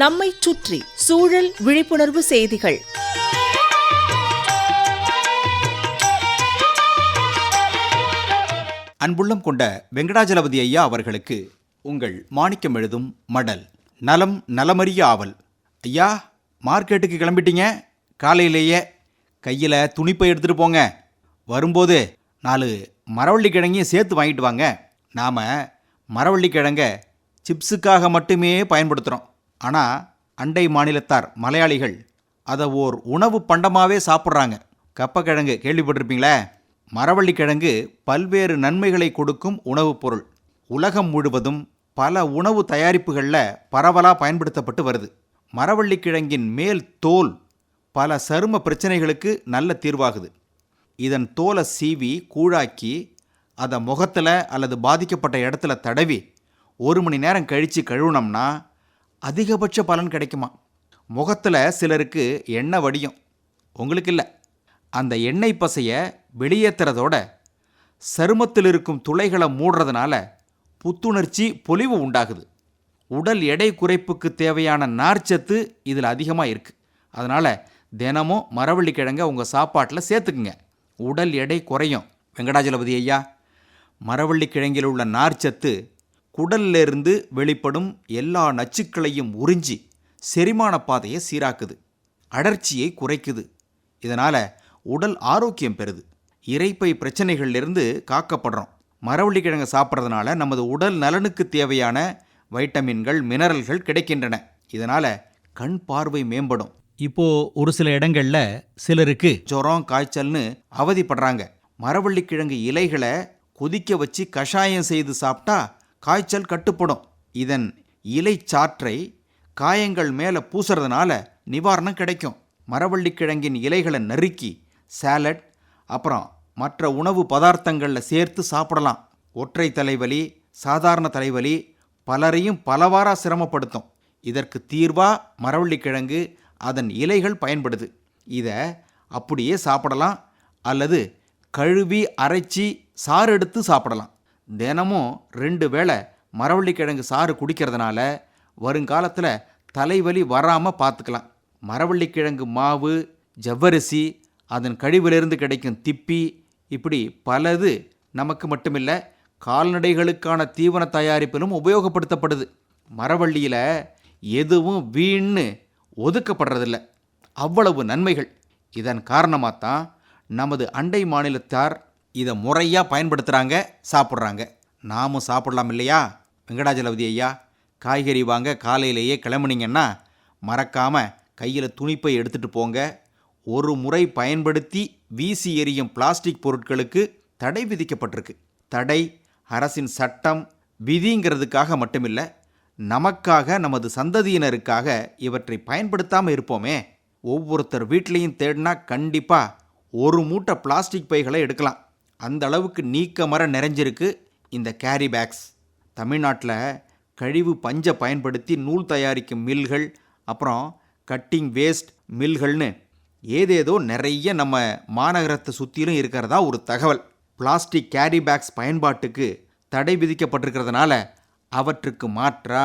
நம்மை சுற்றி சூழல் விழிப்புணர்வு செய்திகள். அன்புள்ளம் கொண்ட வெங்கடாஜலபதி ஐயா அவர்களுக்கு உங்கள் மாணிக்கம் எழுதும் மடல். நலம் நலமறிய ஆவல். ஐயா மார்க்கெட்டுக்கு கிளம்பிட்டீங்க? காலையிலேயே கையில் துணிப்பை எடுத்துகிட்டு போங்க. வரும்போது நாலு மரவள்ளி கிழங்கையும் சேர்த்து வாங்கிட்டு வாங்க. நாம் மரவள்ளி கிழங்க சிப்ஸுக்காக மட்டுமே பயன்படுத்துகிறோம் ஆனால் அண்டை மாநிலத்தார் மலையாளிகள் அதை ஓர் உணவு பண்டமாகவே சாப்பிட்றாங்க. கப்பக்கிழங்கு கேள்விப்பட்டிருப்பீங்களே? மரவள்ளி கிழங்கு பல்வேறு நன்மைகளை கொடுக்கும் உணவுப் பொருள். உலகம் முழுவதும் பல உணவு தயாரிப்புகளில் பரவலாக பயன்படுத்தப்பட்டு வருது. மரவள்ளி கிழங்கின் மேல் தோல் பல சரும பிரச்சனைகளுக்கு நல்ல தீர்வாகுது. இதன் தோலை சீவி கூழாக்கி அதை முகத்தில் அல்லது பாதிக்கப்பட்ட இடத்துல தடவி ஒரு மணி நேரம் கழித்து கழுவுனோம்னா அதிகபட்ச பலன் கிடைக்குமா? முகத்தில் சிலருக்கு எண்ணெய் வடியும். உங்களுக்கு இல்லை. அந்த எண்ணெய் பசையை வெளியேற்றுறதோட சருமத்தில் இருக்கும் துளைகளை மூடுறதுனால புத்துணர்ச்சி பொலிவு உண்டாகுது. உடல் எடை குறைப்புக்கு தேவையான நார்ச்சத்து இதில் அதிகமாக இருக்குது அதனால் தினமும் மரவள்ளி கிழங்க உங்கள் சாப்பாட்டில் சேர்த்துக்குங்க. உடல் எடை குறையும். வெங்கடாஜலபதி ஐயா மரவள்ளி கிழங்கில் உள்ள நார்ச்சத்து குடல்ல இருந்து வெளிப்படும் எல்லா நச்சுக்களையும் உறிஞ்சி செரிமான பாதையை சீராக்குது. அடர்ச்சியை குறைக்குது. இதனால் உடல் ஆரோக்கியம் பெறுது. இரைப்பை பிரச்சனைகள்லேருந்து காக்கப்படுறோம். மரவள்ளி கிழங்கு சாப்பிட்றதுனால நமது உடல் நலனுக்கு தேவையான வைட்டமின்கள் மினரல்கள் கிடைக்கின்றன. இதனால் கண் பார்வை மேம்படும். இப்போ ஒரு சில இடங்கள்ல சிலருக்கு ஜுரம் காய்ச்சல்னு அவதிப்படுறாங்க. மரவள்ளி கிழங்கு இலைகளை கொதிக்க வச்சு கஷாயம் செய்து சாப்பிட்டா காய்ச்சல் கட்டுப்படும். இதன் இலை சாற்றை காயங்கள் மேலே பூசுறதுனால நிவாரணம் கிடைக்கும். மரவள்ளி கிழங்கின் இலைகளை நறுக்கி சாலட் அப்புறம் மற்ற உணவு பதார்த்தங்களில் சேர்த்து சாப்பிடலாம். ஒற்றை தலைவலி சாதாரண தலைவலி பலரையும் பலவாராக சிரமப்படுத்தும். இதற்கு தீர்வாக மரவள்ளி கிழங்கு அதன் இலைகள் பயன்படுது. இதை அப்படியே சாப்பிடலாம் அல்லது கழுவி அரைச்சி சாறு எடுத்து சாப்பிடலாம். தினமும் ரெண்டு வேளை மரவள்ளிக்கிழங்கு சாறு குடிக்கிறதுனால வருங்காலத்தில் தலைவலி வராமல் பார்த்துக்கலாம் மரவள்ளிக்கிழங்கு மாவு ஜவ்வரிசி அதன் கழிவிலிருந்து கிடைக்கும் திப்பி இப்படி பலது நமக்கு மட்டுமில்லை கால்நடைகளுக்கான தீவன தயாரிப்பிலும் உபயோகப்படுத்தப்படுது. மரவள்ளியில் எதுவும் வீண் ஒதுக்கப்படுறதில்ல. அவ்வளவு நன்மைகள். இதன் காரணமாக தான் நமது அண்டை மாநிலத்தார் இதை முறையாக பயன்படுத்துகிறாங்க சாப்பிட்றாங்க. நாமும் சாப்பிடலாம் இல்லையா? வெங்கடாஜலபதி ஐயா காய்கறி வாங்க காலையிலேயே கிளம்புனீங்கன்னா மறக்காமல் கையில் துணிப்பை எடுத்துகிட்டு போங்க. ஒரு முறை பயன்படுத்தி வீசி எறியும் பிளாஸ்டிக் பொருட்களுக்கு தடை விதிக்கப்பட்டிருக்கு. தடை அரசின் சட்டம் விதிங்கிறதுக்காக மட்டுமில்லை நமக்காக நமது சந்ததியினருக்காக இவற்றை பயன்படுத்தாமல் இருப்போமே. ஒவ்வொருத்தர் வீட்லேயும் தேடினா கண்டிப்பாக ஒரு மூட்டை பிளாஸ்டிக் பைகளை எடுக்கலாம். அந்த அளவுக்கு நீக்கமர நிறைஞ்சிருக்கு இந்த கேரி பேக்ஸ் தமிழ்நாட்டில் கழிவு பஞ்சை பயன்படுத்தி நூல் தயாரிக்கும் மில்கள் அப்புறம் கட்டிங் வேஸ்ட் மில்கள்னு ஏதேதோ நிறைய நம்ம மாநகரத்தை சுற்றிலும் இருக்கிறதா ஒரு தகவல். பிளாஸ்டிக் கேரி பேக்ஸ் பயன்பாட்டுக்கு தடை விதிக்கப்பட்டிருக்கிறதுனால அவற்றுக்கு மாற்றா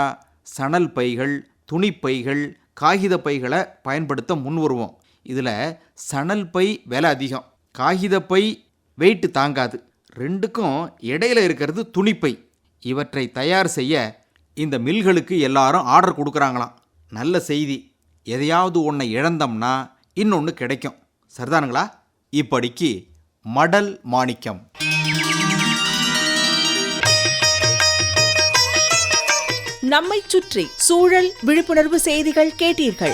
சணல் பைகள் துணிப்பைகள் காகித பைகளை பயன்படுத்த முன் வருவோம் இதில் சணல் பை விலை அதிகம். காகித பை வெயிட்டு தாங்காது. ரெண்டுக்கும் இடையில இருக்கிறது துணிப்பை. இவற்றை தயார் செய்ய இந்த மில்களுக்கு எல்லாரும் ஆர்டர் கொடுக்குறாங்களாம். நல்ல செய்தி. எதையாவது ஒன்றை இழந்தோம்னா இன்னொன்று கிடைக்கும். சரிதானுங்களா? இப்படிக்கு மடல் மாணிக்கம். நம்மை சுற்றி சூழல் விழிப்புணர்வு செய்திகள் கேட்டீர்கள்.